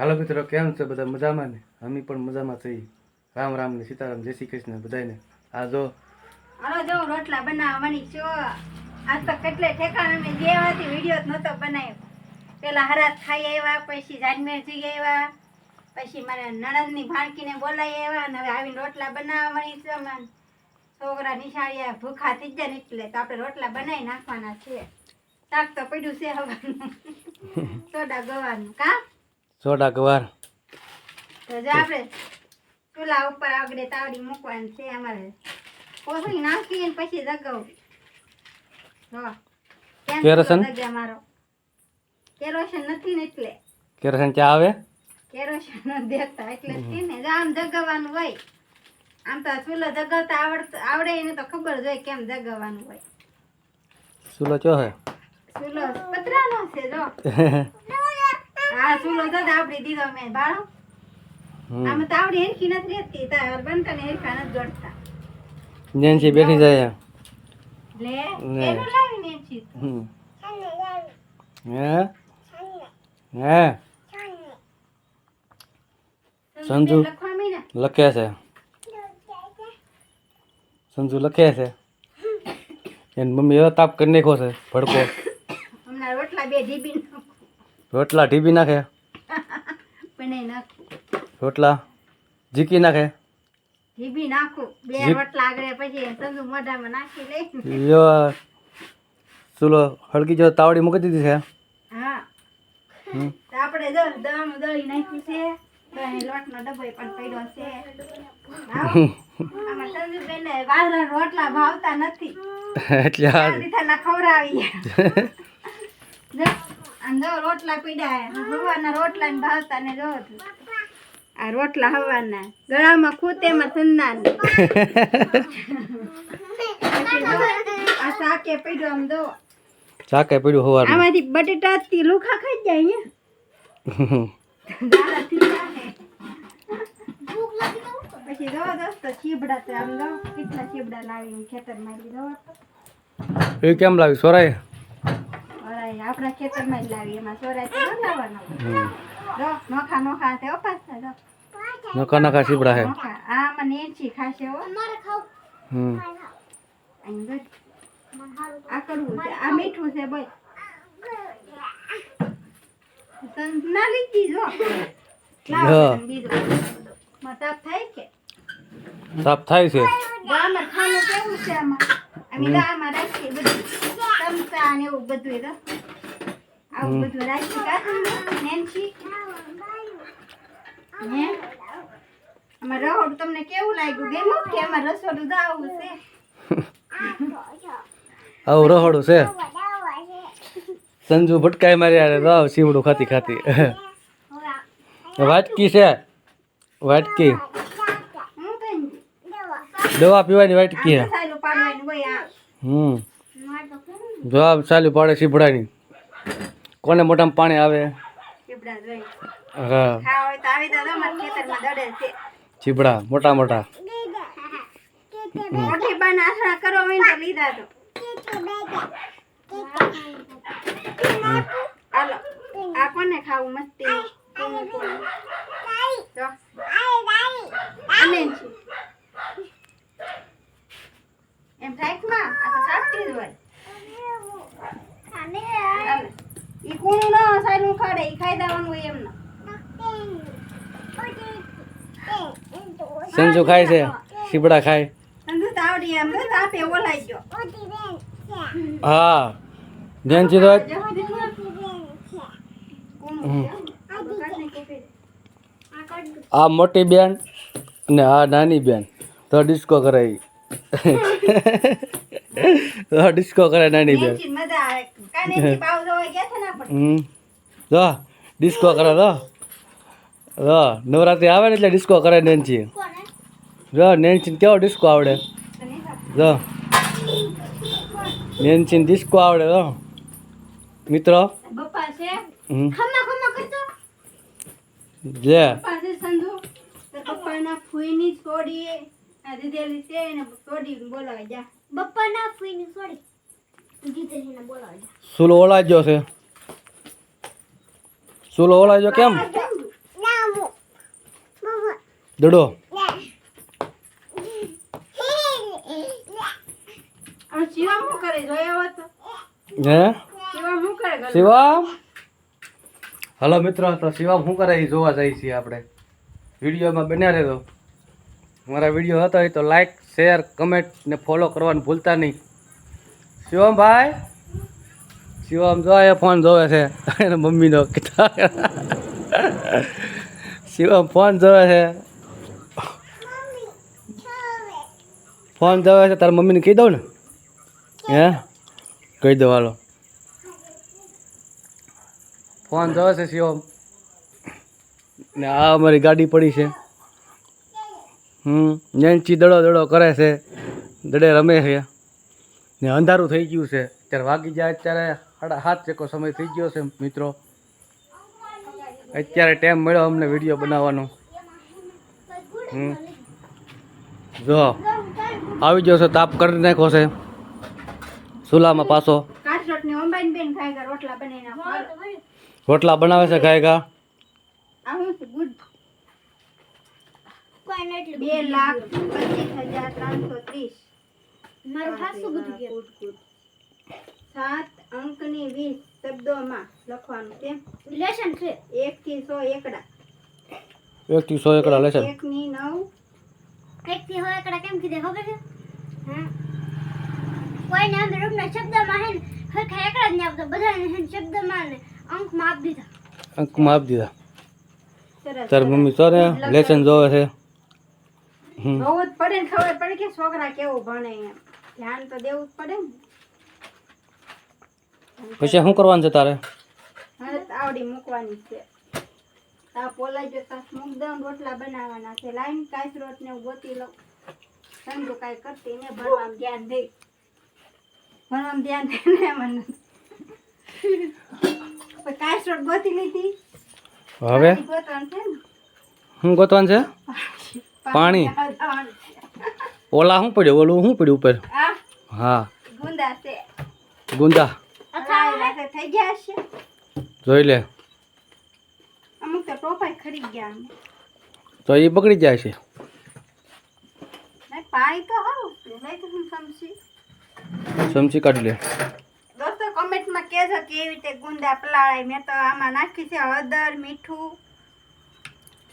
હાલો મિત્રો કેમ છે બધા મજામાં ને? અમે પણ મજામાં થઈ રામ રામ ને સીતારામ જય શ્રી કૃષ્ણ બધાને આ જો હાલો જો રોટલા બનાવવાની છો. આ તો કેટલે ઠેકાણે મેં જેવાથી વીડિયો નહોતો બનાવ્યો. પેલા હરાત ખાઈ આવ્યા પછી જાનમેર જઈ આવ્યા પછી મારા નણંદની ભાણકીને બોલાવી આવ્યા અને હવે આવીને રોટલા બનાવવાની છે અમારે. છોકરા નિશાળિયા ભૂખા થઈ જાય એટલે તો આપણે રોટલા બનાવી નાખવાના છે. શાક તો પડ્યું છે હવાનું. સોડા ગવાનું. કા? સોડા ગવાર તો જો આપણે ચૂલા ઉપર આગળ તાવડી મૂકવાની છે અમારે. કોથળી નાખી ને પછી દગાવું. જો કેમ કેરોસીન? ચૂલો દગે મારો કેરોસીન નથી ને એટલે. કેરોસીન ચા આવે? કેરોસીન દેતા એટલે છે ને આમ જગાવવાનું હોય. આમ તો ચૂલો જગાવતા આવડત આવડે એને તો ખબર જ હોય કેમ જગાવવાનું હોય. ચૂલો ચો હે? ચૂલો પતરાનો છે જો. હા ચૂલો તો આપડી દીધો મેં બાળો. આમ તો આવડી હેરખી નથી રહેતી. તાર બનતા ને હેરખા નથી ગળતા નેન્સી બેઠી જાય. લે. એનું લાવીને છી હમ. હે? હે? સંજુ. લખે છે. સંજુ લખે છે. એની મમ્મી એવો તાપ કરી નાખો છે ભડકો. હમણાં રોટલા બે ઢીબી રોટલા ઢીબી નાખે? રોટલા જીકી નાખે? ઢીબી નાખું. બે રોટલા આગળ પછી સંજુ મોઢામાં નાખી લઈ જો ચૂલો હળકી જો તાવડી મૂકી દીધી છે? હા. આપણે જો દળનું દળી નાખ્યું છે. લોટનો ડબ્બો પણ પડ્યો છે. આમાં વાદળા રોટલા ભાવતા નથી. એટલે ખવડાવી જો રોટલા પીડા હવાના રોટલા ને ભાવતા ને જો આ રોટલા હવાના. ગળામાં ખૂતેમાં સંદાન આ શાકે પીડ્યો આમ જો. ચાકે પડ્યું આમાંથી બટેટા થી લુખા ખાઈ જાય અહીંયા. પછી જો દોસ્તો ચીબડા તો આમ જો કેટલા ચીબડા લાવીને ખેતરમાં લીધો એ કેમ લાવી? સોરાય આપણા ખેતરમાં જ લાવી એમાં સોરાય તો ન લાવવાનો હમ. જો નોખા નોખા તે ઓપાસ થાય જો. નોખા નોખા સીબડા હે આ મને નેચી ખાશે હો. હમ. અહીં જો. આ કરવું છે. આ મીઠું છે બોલ. ના લીધી જો. થાય કે? થાય છે. કેવું છે આમાં? અમે ગામમાં રાખીએ બધું. ચમચા ને એવું બધું આવું. બધું રાખી કાઢી નેન્સી હે આમાં રહોડ તમને કેવું લાગ્યું? ગમ્યું કે આમાં રસોડું આવું છે? આવું રહોડું છે? સંજુ ભટકાઈ મારી યાર રાવ સીવડું ખાતી ખાતી. વાટકી છે? વાટકી. દવા પીવાની વાટકી હમ. જવાબ ચાલ્યું પાડે સીપડાની કોને મોટામાં પાણી આવે? ચીબડા મોટા મોટા. મોટી બાન આસરા કરો હોય ને લીધા તો. હાલો આ કોને ખાવું મસ્તી? કોને કોને તો અને છે એમ થાય આ તો સાચી જ હોય. ઈ કૂણું ન નું ખાડે ઈ ખાઈ દેવાનું હોય એમને. સંજુ ખાય છે? સીપડા ખાય? સંજુ તાવડી એમ તો આપે ઓલાઈ ગયો. હા. ધ્યાનથી તો કૂણું આ મોટી બેન અને આ નાની બેન. તો ડિસ્કો કરાવી તો ડિસ્કો કરાય નાની બેન. મજા આવે. જો ડિસ્કો કરે તો જો નવરાત્રી આવે ને એટલે ડિસ્કો કરે નેન્સી જો નેન્સી કેવો ડિસ્કો આવડે? જો નેન્સી ડિસ્કો આવડે તો મિત્રો? સંજુ તો ફૂઈની છોડી દીધેલી છે છોડી બોલાવા જા. ફૂઈની જા સુલો ઓલાજો છે. સુલો ઓલાજો કેમ? દડો. હે? શિવમ હલો મિત્રો તો શિવમ શું કરે એ જોવા જઈએ છીએ આપણે. વિડીયોમાં બન્યા રહેતો મારા વીડિયો હતો એ તો લાઈક શેર કમેન્ટ ને ફોલો કરવાનું ભૂલતા નહીં. શિવમ ભાઈ શિવમ જો એ ફોન જોવે છે. એને મમ્મીનો શિવમ ફોન જોવે છે. ફોન જોવે છે. તારા મમ્મીને કહી દઉં ને? હે? કહી દો હાલો. ફોન જોવે છે શિવમ. ને આ અમારી ગાડી પડી છે. હમ, નેન્ચી દડો દડો કરે છે. દડે રમે છે. ને અંધારું થઈ ગયું છે. અત્યારે વાગી જાય અત્યારે સાડા સાત જેકો સમય થઈ ગયો છે મિત્રો. અત્યારે ટાઈમ મળ્યો અમને વીડિયો બનાવવાનો. હમ. જો આવી ગયો છે તાપ કરી નાખ્યો છે. ચૂલામાં પાછો. રોટલા બનાવે છે ગાય. ગા આ શું છે ગુડ? બે લાખ પચીસ હજાર ત્રણસો ત્રીસ. Good, good. સાત અંકની વીસ શબ્દોમાં લખવાનું છે લેશન છે. એક થી સો એકડા. એકથી સો એકડા લેશન એક ની નવ. એક થી સો એકડા કેમ કીધે ખબર છે? હા. કોઈને આમ રૂપના શબ્દમાં હે ને હરખા એકડા જ નહીં આવતા બધાને હે ને શબ્દમાં ને અંકમાં આપી દીધા. અંકમાં આપી દીધા. તાર મમ્મી તો ને લેશન જોવે છે. બહુ જ પડે ને ખબર પડે કે છોકરા કેવું ભણે એમ. ધ્યાન તો દેવું જ પડે ને. પછી શું કરવાનું છે તારે? હવે તાવડી મૂકવાની છે. આ પોલાઈ જતા મૂક દઉં રોટલા બનાવવાના છે. લાઈન કાચ રોટ ને ગોતી લઉં. સમજો કાંઈ કરતી ને ભણવામાં ધ્યાન દે. ભણવામાં ધ્યાન દે ને મને પછી રોટ ગોતી લીધી. હવે? ગોતવાનું છે ને. શું ગોતવાનું છે? પાણી. ઓલા શું પડ્યું? ઓલું શું પડ્યું ઉપર? હા. ગુંદા છે. ગુંદા. થઈ ગયા છે. જોઈ લે. અમુક તો ટોપાઈ ખરી ગયા. તો એ બગડી જાય છે. પાણી તો છે લઈ તો હું સમજી. ચમચી કાઢી લે. દોસ્તો કમેન્ટમાં કહેજો કે એવી રીતે ગુંદા પલાળાય. મેં તો આમાં નાખી છે હળદર મીઠું.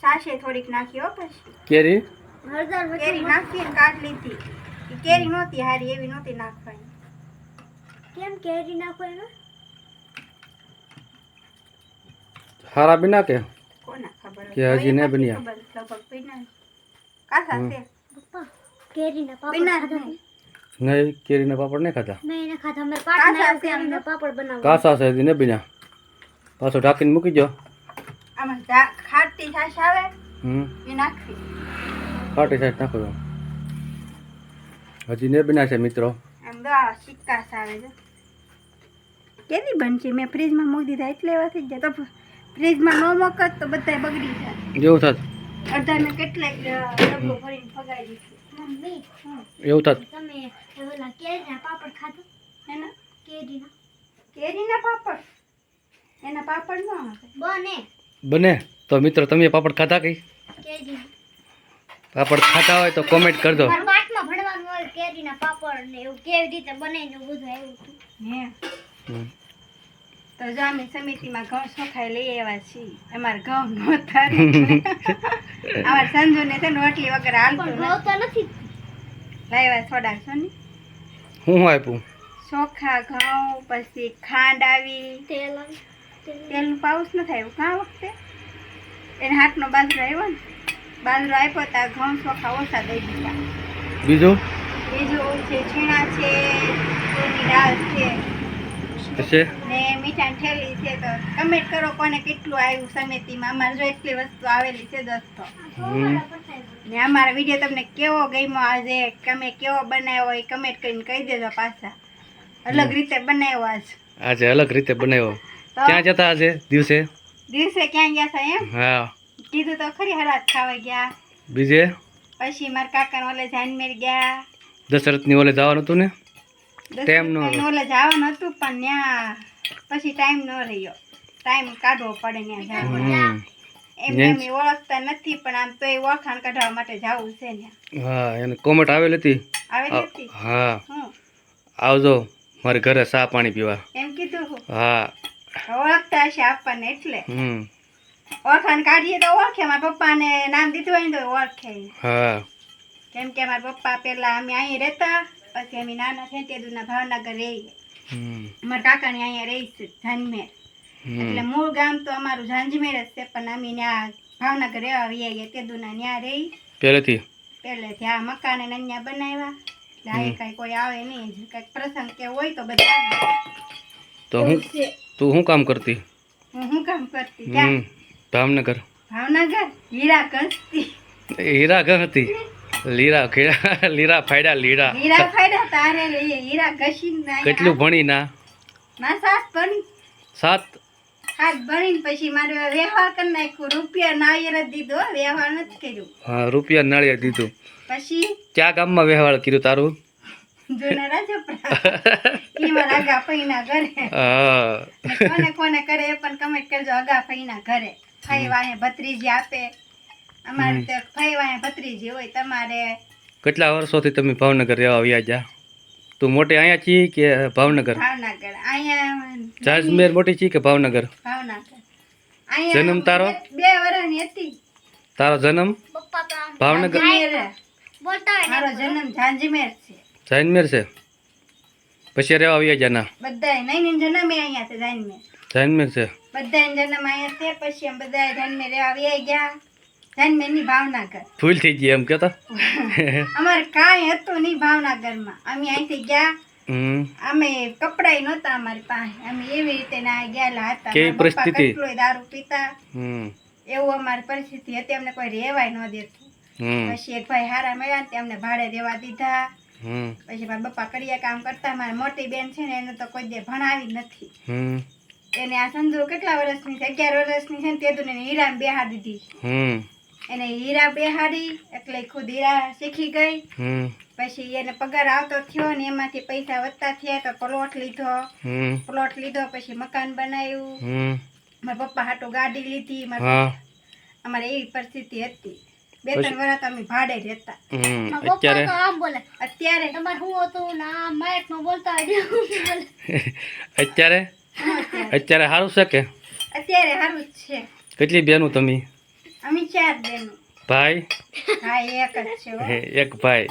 સાસે થોડીક નાખી હો પછી. કેરી? કેરી નાખીને કાઢ લીધી. કેરી નહોતી હારી એવી નહોતી નાખવાની. કેમ કેરી નાખો એમાં? હારા બી કે કોના ખબર? કે હજી નહીં બન્યા? લગભગ પીના કાસા છે? પપ્પા પાપડ પીના ખાધા નહીં. કેરીના પાપડ નહીં ખાતા મેં એને ખાધા. અમે કાચા પાઠ છે કેરીના અંદર. પાપડ બનાવવા. કાસા છે ને બીના પાછો ઢાંકીને મૂકી જો આમાં ખાટી છાશ આવે હમ. એ નાખવી ખાટી સાઈડ નાખો તો હજી ને બીના છે મિત્રો. સિક્કાસ આવે છે. કેની બનશે? મેં ફ્રીજમાં મૂકી દીધા એટલે એવા થઈ ગયા. તો ફ્રીજમાં ન મૂકત તો બધા બગડી જાય. જેવું થાત. અડધા મેં કેટલાક ડબ્બો ભરીને ફગાવી દીધું. મમ્મી એવું થાત. તમે ઓલા કેરીના પાપડ ખાધું? એના? કેરીના. કેરીના પાપડ? એના પાપડ ન બને. બને. તો મિત્રો તમે પાપડ ખાધા કઈ કેરીના. પાપડ ખાતા હોય તો કોમેન્ટ કરજો મારા ભણવાનું હોય કેરીના પાપડ ને એવું કેવી રીતે બને ને બધું આવ્યું હતું. તો જો અમે સમિતિમાં ઘઉં સોખાઈ લઈ આવ્યા છીએ. અમારે ઘઉં નહોતા અમારે સંજુને છે ને રોટલી વગર હાલતું નથી. લાવ્યા થોડા છો ને? હું આપ્યું? ચોખા ઘઉં પછી ખાંડ આવી. તેલ તેલનું પાઉસ ન થાય એવું કાં વખતે? એને હાથનો બાજરો આવ્યો ને? બાજરો આપ્યો તો ઘઉં ચોખા ઓછા દઈ દીધા. બીજું? બીજું છે છીણા છે તુરની દાળ છે. પછી ને મીઠાની થેલી છે તો કમેન્ટ કરો કોને કેટલું આવ્યું સમિતિમાં. અમારે જો એટલી વસ્તુ આવેલી છે દોસ્તો. ને અમારો વીડિયો તમને કેવો ગમ્યો આજે તમે કેવો બનાવ્યો એ કમેન્ટ કરીને કહી દેજો પાછા. અલગ રીતે બનાવ્યો આજ. આજે અલગ રીતે બનાવ્યો. ક્યાં જતા આજે? દિવસે? દિવસે ક્યાં ગયા હતા એમ? હા. કીધું તો ખરી હરાત ખાવા ગયા. બીજે? પછી મારા કાકા ઓલે જાનમેર ગયા. દશરથની ઓલે જવાનું હતું ને? ટાઈમ નો ઓલે જવાનું હતું પણ ત્યાં પછી ટાઈમ ન રહ્યો. ટાઈમ કાઢવો પડે ત્યાં જવાનું. એમ એમ ઓળખતા નથી પણ આમ તો એ ઓળખાણ કાઢવા માટે જવું છે ને. હા એને કોમેન્ટ આવેલી હતી? આવે હતી? હા. આવજો મારે ઘરે ચા પાણી પીવા. એમ કીધું હા. ઓળખતા હશે આપણને એટલે. હમ. ઓળખાણ કાઢીએ તો ઓળખે. મારા પપ્પાને નામ દીધું હોય ને તો ઓળખે. હા. કેમ કે મારા પપ્પા પહેલા અમે અહીં રહેતા પછી અમે નાના થયા તે દૂરના ભાવનગર રહીએ. હમ. મારા કાકાને અહીંયા રહીશું જાંજમેર એટલે મૂળ ગામ તો અમારું જાંજમેર જ છે પણ અમે ત્યાં ભાવનગર રહેવા આવીએ તે દૂરના ત્યાં રહી. પહેલેથી? પહેલેથી ત્યાં મકાન ને અહીંયા બનાવ્યા. એટલે કઈ કોઈ આવે નહીં. કંઈક પ્રસંગ કે હોય તો બધા તો હું તું શું કામ કરતી? હું શું કામ કરતી? ક્યાં? ભાવનગર. ભાવનગર? હીરા ઘસતી હીરા ઘર લીરા ખેડા લીરા ફાયડા લીરા. લીરા ફાયડા તારે લઈએ હીરા ઘસી ના કેટલું ભણી ના ના સાત ભણી. સાત. સાત ભણીને પછી મારે વ્યવહાર કરી નાખ્યો. રૂપિયા નાળિયેર દીધો વ્યવહાર નથી કર્યું. હા રૂપિયા નાળિયેર દીધું. પછી? ક્યાં ગામમાં વ્યવહાર કર્યું તારું? જૂના રાજપરા. ઈ મારા આગા ઘરે. હા. કોને કોને કરે એ પણ કમેન્ટ કરજો આગા ફઈના ઘરે. ફઈ વાહે ભત્રીજી આપે. અમારે તો ફઈ વાહે ભત્રીજી હોય તમારે. કેટલા વર્ષોથી તમે ભાવનગર રહેવા આવ્યા જા? તું મોટી અહીંયા છી કે ભાવનગર? ભાવનગર. અહીંયા જાજમેર મોટી છી કે ભાવનગર? ભાવનગર. જન્મ તારો? બે- વર્ષની હતી. તારો જન્મ? ભાવનગર. મારો જન્મ જાંજમેર છે. જાંજમેર છે? પછી રહેવા આવ્યા જાના બધા નહીં જન્મ અહીંયા છે જાંજમેર. જાનમેર છે. બધા જન્મ અહીંયા છે પછી અમે બધા જન્મે રહેવા આવી ગયા. જન્મેની ભાવનગર ભૂલ થઈ ગઈ એમ કહેતા? અમારે કાંઈ હતું નહીં ભાવનગરમાં. અમે અહીંથી ગયા. અમે કપડાય નહોતા અમારી પાસે. અમે એવી રીતે ના ગયેલા હતા. કેવી પરિસ્થિતિ? દારૂ પીતા. એવું અમારી પરિસ્થિતિ હતી. અમને કોઈ રહેવાય ન દેતું. પછી એક ભાઈ હારા મળ્યા ને અમને ભાડે રહેવા દીધા. પછી મારા પપ્પા કડિયા કામ કરતા. મારી મોટી બેન છે ને એને તો કોઈ દે ભણાવી નથી. એને આ સંજુ કેટલા વર્ષની છે? અગિયાર વર્ષની છે ને તે દુને હીરા બેહાર દીધી. હમ. એને હીરા બેહાડી એટલે ખુદ હીરા શીખી ગઈ. પછી એને પગાર આવતો થયો ને એમાંથી પૈસા વધતા થયા તો પ્લોટ લીધો. પ્લોટ લીધો પછી મકાન બનાવ્યું. મારા પપ્પા હાટુ ગાડી લીધી. અમારે એવી પરિસ્થિતિ હતી. બે ત્રણ વર્ષ અમે ભાડે રહેતા. અત્યારે? આમ બોલે. અત્યારે? તમારે શું હતું ને આમ માઇકમાં બોલતા અત્યારે? અત્યારે? સારું છે કે? અત્યારે સારું જ છે. કેટલી બેનો તમે? અમે ચાર બેનો. ભાઈ? હા એક જ છે એક ભાઈ.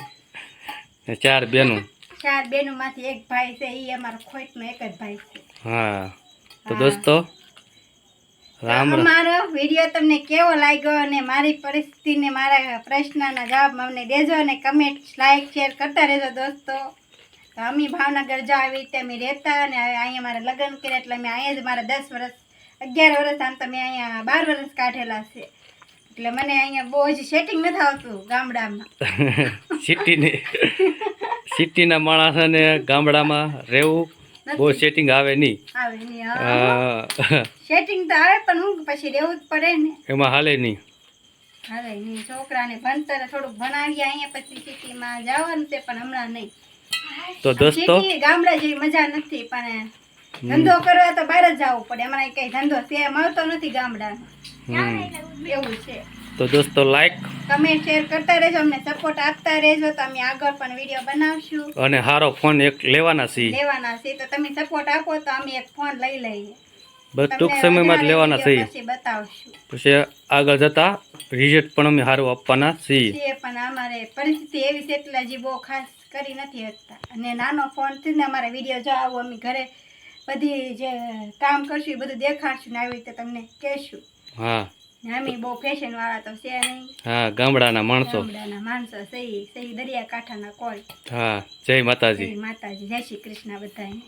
ને ચાર બેનો. ચાર બેનો માંથી એક ભાઈ છે એ અમારો ખોટ નો એક જ ભાઈ છે. હા. તો દોસ્તો રામ અમારો વીડિયો તમને કેવો લાગ્યો અને મારી પરિસ્થિતિને મારા પ્રશ્નના જવાબ અમને દેજો અને કમેન્ટ લાઈક શેર કરતા રહેજો દોસ્તો. તો અમે ભાવનગર જો આવી રીતે અમે રહેતા અને અહીંયા મારા લગ્ન કર્યા એટલે અમે અહીંયા જ મારા દસ વર્ષ અગિયાર વર્ષ આમ તો મેં અહીંયા બાર વર્ષ કાઢેલા છે. એટલે મને અહીંયા બહુ જ સેટિંગ નથી આવતું ગામડામાં. સિટીની સિટીના માણસને ગામડામાં રહેવું બહુ સેટિંગ આવે નહીં. આવે. સેટિંગ તો આવે પણ હું પછી રહેવું જ પડે ને. એમાં હાલે નહીં. હાલે નહીં છોકરાને ભણતર થોડુંક ભણાવીએ અહીંયા પછી સિટીમાં જવાનું છે પણ હમણાં નહીં. તો દોસ્તો? ગામડા જેવી મજા નથી પણ ધંધો કરવા તો બહાર જ જવું પડે. અમારે કઈ ધંધો છે મળતો નથી ગામડામાં એવું છે. તો દોસ્તો લાઈક કમેન્ટ શેર કરતા રહેજો અમને સપોર્ટ આપતા રહેજો. તો અમે આગળ પણ વીડિયો બનાવશું. અને હારો ફોન એક લેવાના છીએ. લેવાના છે તો તમે સપોર્ટ આપો તો અમે એક ફોન લઈ લઈએ. બસ ટૂંક સમયમાં જ લેવાના છીએ. પછી આગળ જતા રિઝલ્ટ પણ અમે સારું આપવાના છીએ. છે પણ અમારે પરિસ્થિતિ એવી છે એટલે હજી બહુ ખાસ કરી નથી શકતા. અને નાનો ફોનથી ને અમારા વીડિયો જો આવો અમે ઘરે બધી જે કામ કરશું એ બધું દેખાડશું ને આવી રીતે તમને કહેશું. હા. અમે બહુ ફેશન વાળા તો છે નહીં. હા ગામડાના માણસો. ગામડાના માણસો સહી સહી દરિયાકાંઠાના કોઈ. હા જય માતાજી. જય માતાજી જય શ્રી કૃષ્ણ બધાને